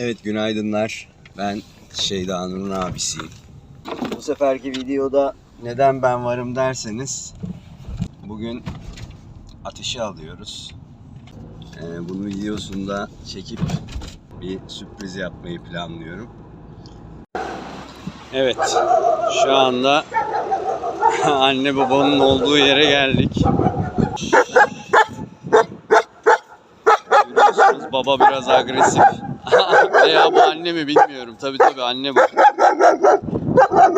Evet günaydınlar. Ben Şeyda Nur'un abisiyim. Bu seferki videoda neden ben varım derseniz bugün ateşi alıyoruz. Ee, bunun videosunu da çekip bir sürpriz yapmayı planlıyorum. Evet şu anda anne babanın olduğu yere geldik. Görüyorsunuz baba biraz agresif. Veya bu anne mi bilmiyorum. Tabii tabii anne bu.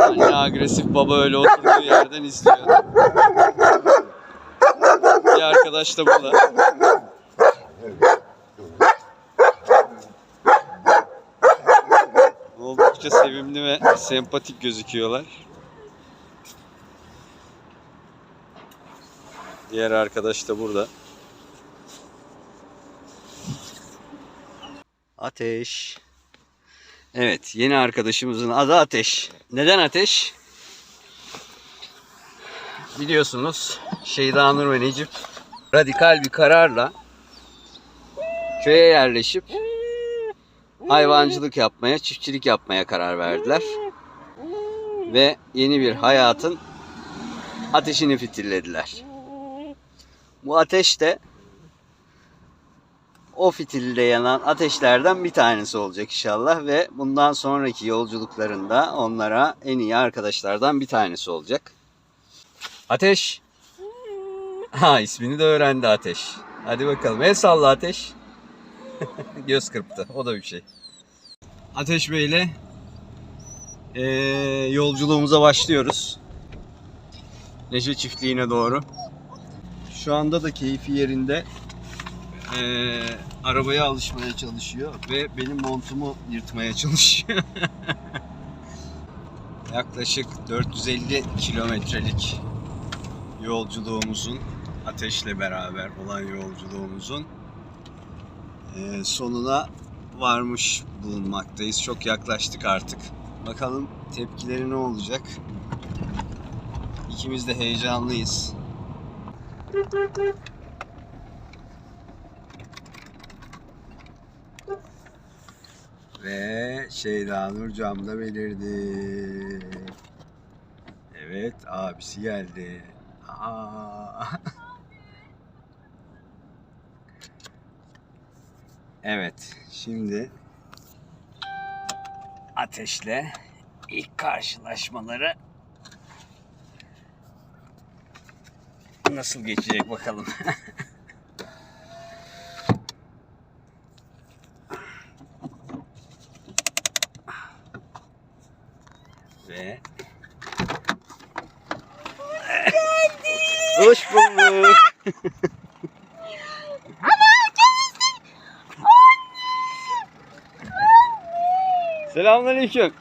Anne agresif baba öyle oturduğu yerden izliyor. Bir arkadaş da burada. Oldukça sevimli ve sempatik gözüküyorlar. Diğer arkadaş da burada. Ateş. Evet, yeni arkadaşımızın adı Ateş. Neden Ateş? Biliyorsunuz Şeyda Nur ve Necip radikal bir kararla köye yerleşip hayvancılık yapmaya, çiftçilik yapmaya karar verdiler. Ve yeni bir hayatın ateşini fitillediler. Bu ateş de o fitilde yanan ateşlerden bir tanesi olacak inşallah ve bundan sonraki yolculuklarında onlara en iyi arkadaşlardan bir tanesi olacak. Ateş. Ha ismini de öğrendi Ateş. Hadi bakalım. El salla Ateş. Göz kırptı. O da bir şey. Ateş Bey ile eee, yolculuğumuza başlıyoruz. Neşe çiftliğine doğru. Şu anda da keyfi yerinde. Eee, arabaya alışmaya çalışıyor ve benim montumu yırtmaya çalışıyor. Yaklaşık 450 kilometrelik yolculuğumuzun ateşle beraber olan yolculuğumuzun eee, sonuna varmış bulunmaktayız. Çok yaklaştık artık. Bakalım tepkileri ne olacak? İkimiz de heyecanlıyız. Ve Şeyda Nur camda belirdi. Evet abisi geldi. Aa. Evet şimdi ateşle ilk karşılaşmaları nasıl geçecek bakalım. Ve Hoş bulduk. Selamünaleyküm.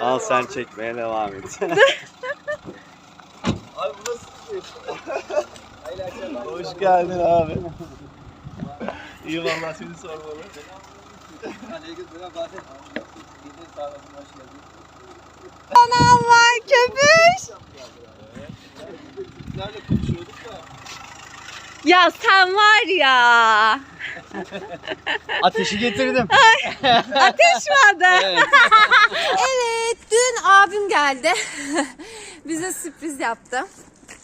Al sen çekmeye devam et. Hoş geldin abi. İyi vallahi seni sormalı. Anam var köpüş. Nerede konuşuyorduk da? Ya sen var ya. Ateşi getirdim. Ateş vardı. Evet. Evet dün abim geldi. Bize sürpriz yaptı.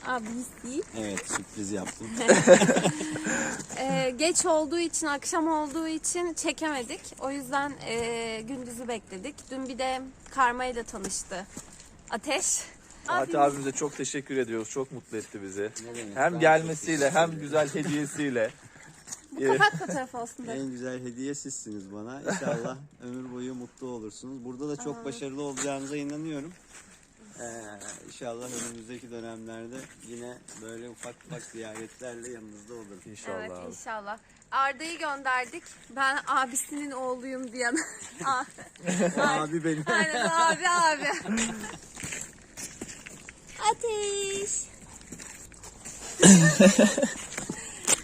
Abimiz değil. Evet sürpriz yaptım. Ee, geç olduğu için, akşam olduğu için çekemedik. O yüzden ee, gündüzü bekledik. Dün bir de Karma ile tanıştı. Ateş. Fatih abimize çok teşekkür ediyoruz. Çok mutlu etti bizi. Hem gelmesiyle hem güzel hediyesiyle. Bu kapak fotoğrafı olsun dedim. En güzel hediye sizsiniz bana. İnşallah ömür boyu mutlu olursunuz. Burada da çok başarılı olacağınıza inanıyorum. Ee, inşallah önümüzdeki dönemlerde yine böyle ufak ufak ziyaretlerle yanınızda olurum. İnşallah Evet abi. inşallah. Arda'yı gönderdik. Ben abisinin oğluyum diyen. Abi benim. Aynen abi abi. Ateş.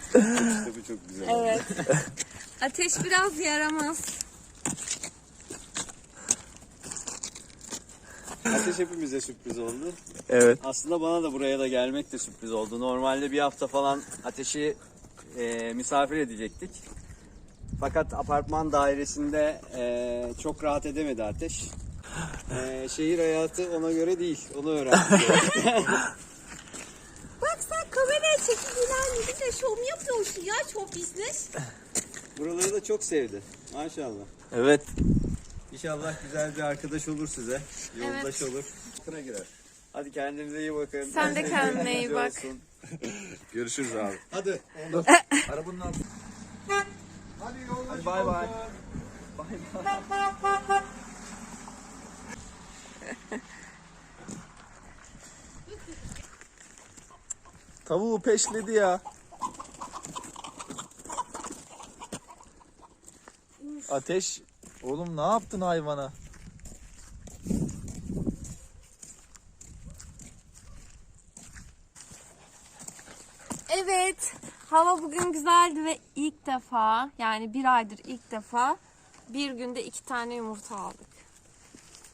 İşte bu çok güzel. Evet. Ateş biraz yaramaz. Ateş hepimize sürpriz oldu. Evet. Aslında bana da buraya da gelmek de sürpriz oldu. Normalde bir hafta falan ateşi e, misafir edecektik. Fakat apartman dairesinde eee, çok rahat edemedi Ateş. Eee, şehir hayatı ona göre değil. Onu öğrendi. Bak sen kameraya çekildiler mi? Bir de şov mu yapıyorsun ya şov business? Buraları da çok sevdi. Maşallah. Evet. İnşallah güzel bir arkadaş olur size. Yoldaş olur. Kına girer. Hadi kendinize iyi bakın. Sen de kendine iyi bak. Olsun. Görüşürüz abi. Hadi. Arabanın altı. Hadi yoldaş Hadi bay bay. Tavuğu peşledi ya. Ateş. Oğlum ne yaptın hayvana? Evet. Hava bugün güzeldi ve ilk defa yani bir aydır ilk defa bir günde iki tane yumurta aldık.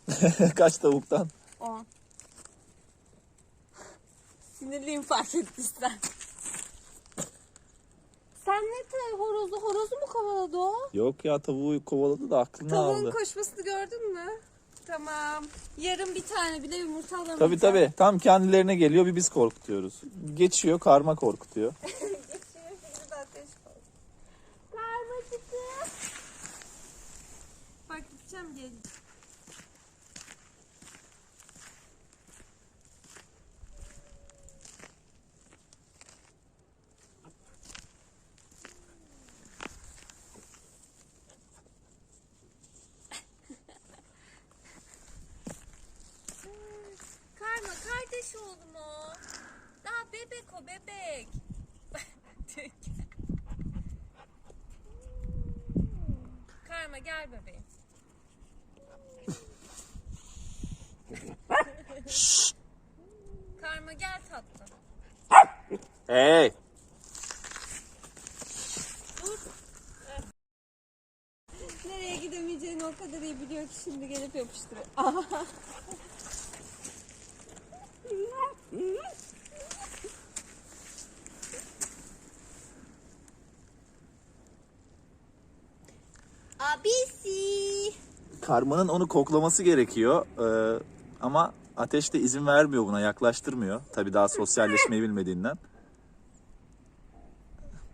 Kaç tavuktan? 10. Sinirliyim fark ettiysen. Sen ne te horozu horozu mu kovaladı o? Yok ya tavuğu kovaladı da aklını Tavuğun aldı. koşmasını gördün mü? Tamam. Yarın bir tane bile yumurta alamayacağım. Tabi tabi. Tam kendilerine geliyor bir biz korkutuyoruz. Geçiyor karma korkutuyor. Geçiyor de ateş. Karma çıktı. Bak gideceğim gel. Karma kardeş oğlum o. Bebek. Karma gel bebeğim. Karma gel tatlım. Hey. Nereye gidemeyeceğini o kadar iyi biliyor ki şimdi gelip yapıştırıyor. Abisi. Karmanın onu koklaması gerekiyor. Ee, ama ateş de izin vermiyor buna, yaklaştırmıyor. Tabii daha sosyalleşmeyi bilmediğinden.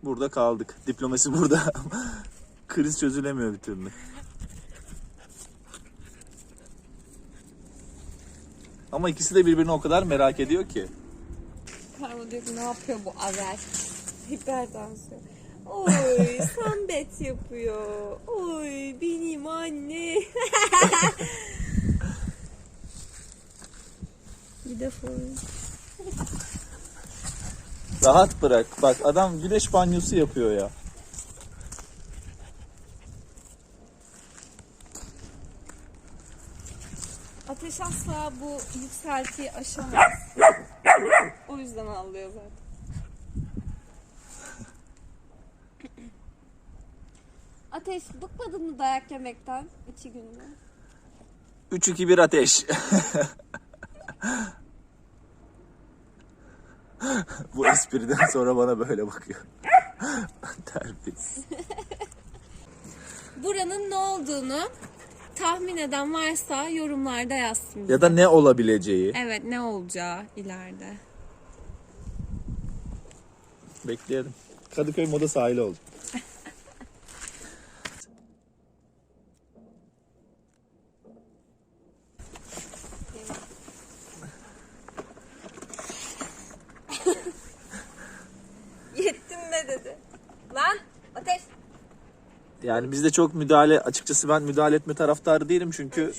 Burada kaldık. Diplomasi burada. Kriz çözülemiyor bir türlü. Ama ikisi de birbirini o kadar merak ediyor ki. Karma diyor ki ne yapıyor bu Avel? Hipertansiyon. Oy sambet yapıyor. Oy benim anne. Bir defa. Rahat bırak. Bak adam güneş banyosu yapıyor ya. Ateş asla bu yükseltiyi aşamaz. O yüzden ağlıyor zaten. Ateş bıkmadın mı dayak yemekten iki günde? 3-2-1 ateş. Bu espriden sonra bana böyle bakıyor. Terbiyesiz. Buranın ne olduğunu tahmin eden varsa yorumlarda yazsın. bize. Ya da ne olabileceği. Evet ne olacağı ileride. Bekleyelim. Kadıköy Moda sahili oldu. Yettim be dedi. Lan ateş. Yani bizde çok müdahale, açıkçası ben müdahale etme taraftarı değilim çünkü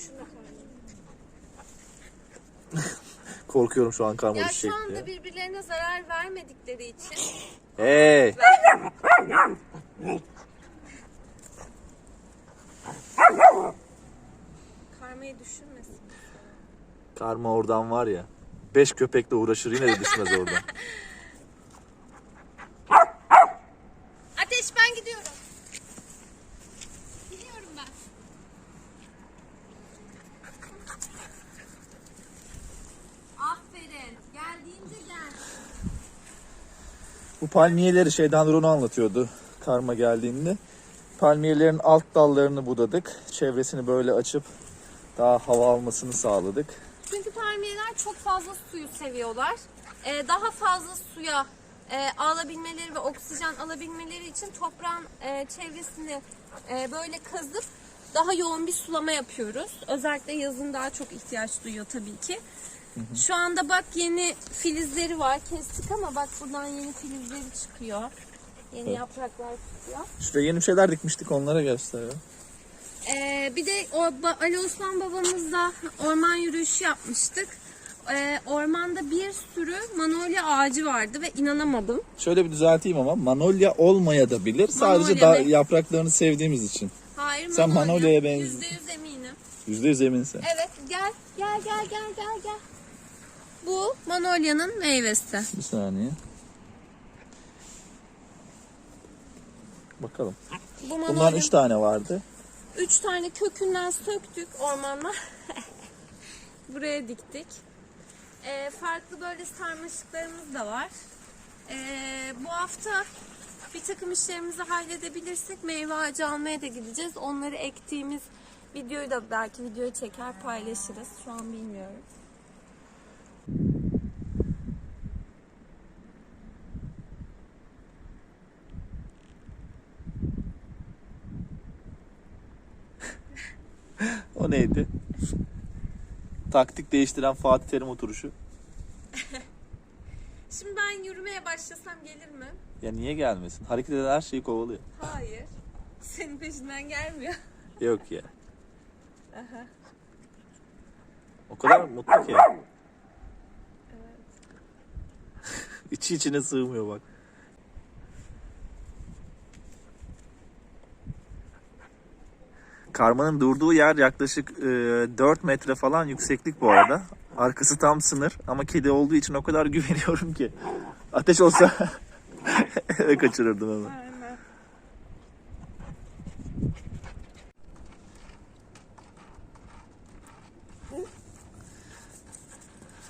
korkuyorum şu an karma Ya düşecek şu anda diye. birbirlerine zarar vermedikleri için Hey! karmayı düşünmesin. Karma oradan var ya. Beş köpekle uğraşır yine de düşmez oradan. Ateş ben gidiyorum. Gidiyorum ben. Aferin. Geldiğince gel. Bu palmiyeleri şeyden Runo anlatıyordu karma geldiğinde. Palmiyelerin alt dallarını budadık. Çevresini böyle açıp daha hava almasını sağladık. Çünkü palmiyeler çok fazla suyu seviyorlar. Ee, daha fazla suya e, alabilmeleri ve oksijen alabilmeleri için toprağın e, çevresini e, böyle kazıp daha yoğun bir sulama yapıyoruz. Özellikle yazın daha çok ihtiyaç duyuyor tabii ki. Şu anda bak yeni filizleri var. Kestik ama bak buradan yeni filizleri çıkıyor. Yeni yapraklar çıkıyor. Şuraya yeni bir şeyler dikmiştik onlara gösterelim. Ee, bir de o ba- Ali Osman babamızla orman yürüyüşü yapmıştık. Ee, ormanda bir sürü manolya ağacı vardı ve inanamadım. Şöyle bir düzelteyim ama manolya olmaya da bilir. Sadece Manolya da mı? yapraklarını sevdiğimiz için. Hayır Sen manolya. manolyaya benzi- Yüzde yüz eminim. Yüzde yüz eminsin. Evet gel gel gel gel gel gel. Bu manolyanın meyvesi. Bir saniye. Bakalım. Bu Bundan manolya üç tane vardı. üç tane kökünden söktük ormanla. Buraya diktik. Ee, farklı böyle sarmaşıklarımız da var. Ee, bu hafta bir takım işlerimizi halledebilirsek meyve ağacı almaya da gideceğiz. Onları ektiğimiz videoyu da belki videoya çeker paylaşırız. Şu an bilmiyorum. O neydi? Taktik değiştiren Fatih Terim oturuşu. Şimdi ben yürümeye başlasam gelir mi? Ya niye gelmesin? Hareket eden her şeyi kovalıyor. Hayır. Senin peşinden gelmiyor. Yok ya. O kadar mutlu ki. İçi içine sığmıyor bak. Karmanın durduğu yer yaklaşık e, 4 metre falan yükseklik bu arada. Arkası tam sınır ama kedi olduğu için o kadar güveniyorum ki. Ateş olsa eve kaçırırdım. Aynen.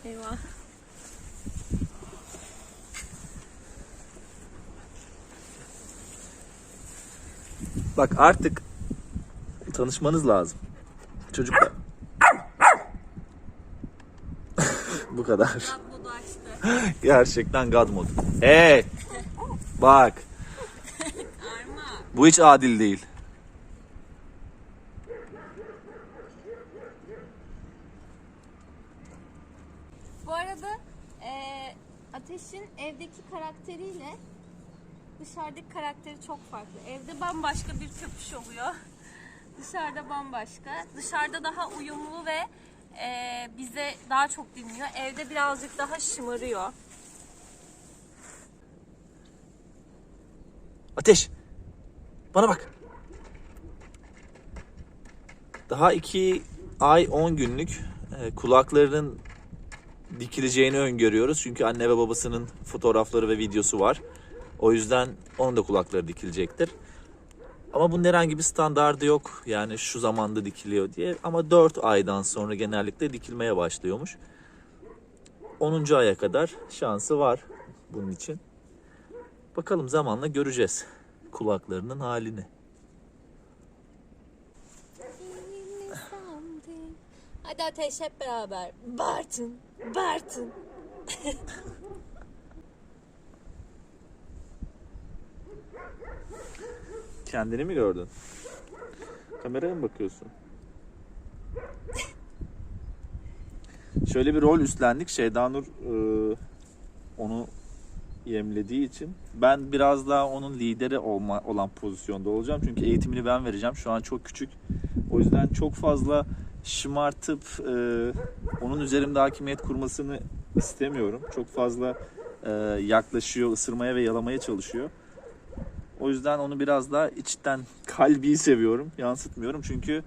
Eyvah. Bak artık tanışmanız lazım. Çocuklar. Bu kadar. Gerçekten God mode. Hey! Bak. Bu hiç adil değil. Bu arada eee, Ateş'in evdeki karakteriyle dışarıdaki karakteri çok farklı. Evde bambaşka bir köpüş oluyor. Dışarıda bambaşka. Dışarıda daha uyumlu ve eee, bize daha çok dinliyor. Evde birazcık daha şımarıyor. Ateş. Bana bak. Daha iki ay 10 günlük e, kulaklarının dikileceğini öngörüyoruz. Çünkü anne ve babasının fotoğrafları ve videosu var. O yüzden onun da kulakları dikilecektir. Ama bunun herhangi bir standardı yok. Yani şu zamanda dikiliyor diye. Ama 4 aydan sonra genellikle dikilmeye başlıyormuş. 10. aya kadar şansı var bunun için. Bakalım zamanla göreceğiz kulaklarının halini. Hadi Ateş hep beraber. Bartın, Bartın. Kendini mi gördün? Kameraya mı bakıyorsun? Şöyle bir rol üstlendik. Şeydanur e, onu yemlediği için ben biraz daha onun lideri olma, olan pozisyonda olacağım. Çünkü eğitimini ben vereceğim. Şu an çok küçük. O yüzden çok fazla şımartıp e, onun üzerimde hakimiyet kurmasını istemiyorum. Çok fazla e, yaklaşıyor, ısırmaya ve yalamaya çalışıyor. O yüzden onu biraz daha içten kalbi seviyorum, yansıtmıyorum. Çünkü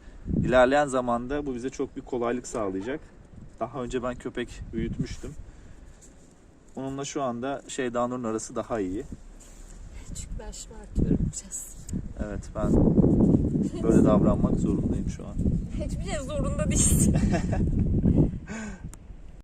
ilerleyen zamanda bu bize çok bir kolaylık sağlayacak. Daha önce ben köpek büyütmüştüm. Onunla şu anda Şeydanur'un arası daha iyi. Çünkü ben şımartıyorum biraz. Evet ben böyle davranmak zorundayım şu an. Hiçbir şey zorunda değilsin.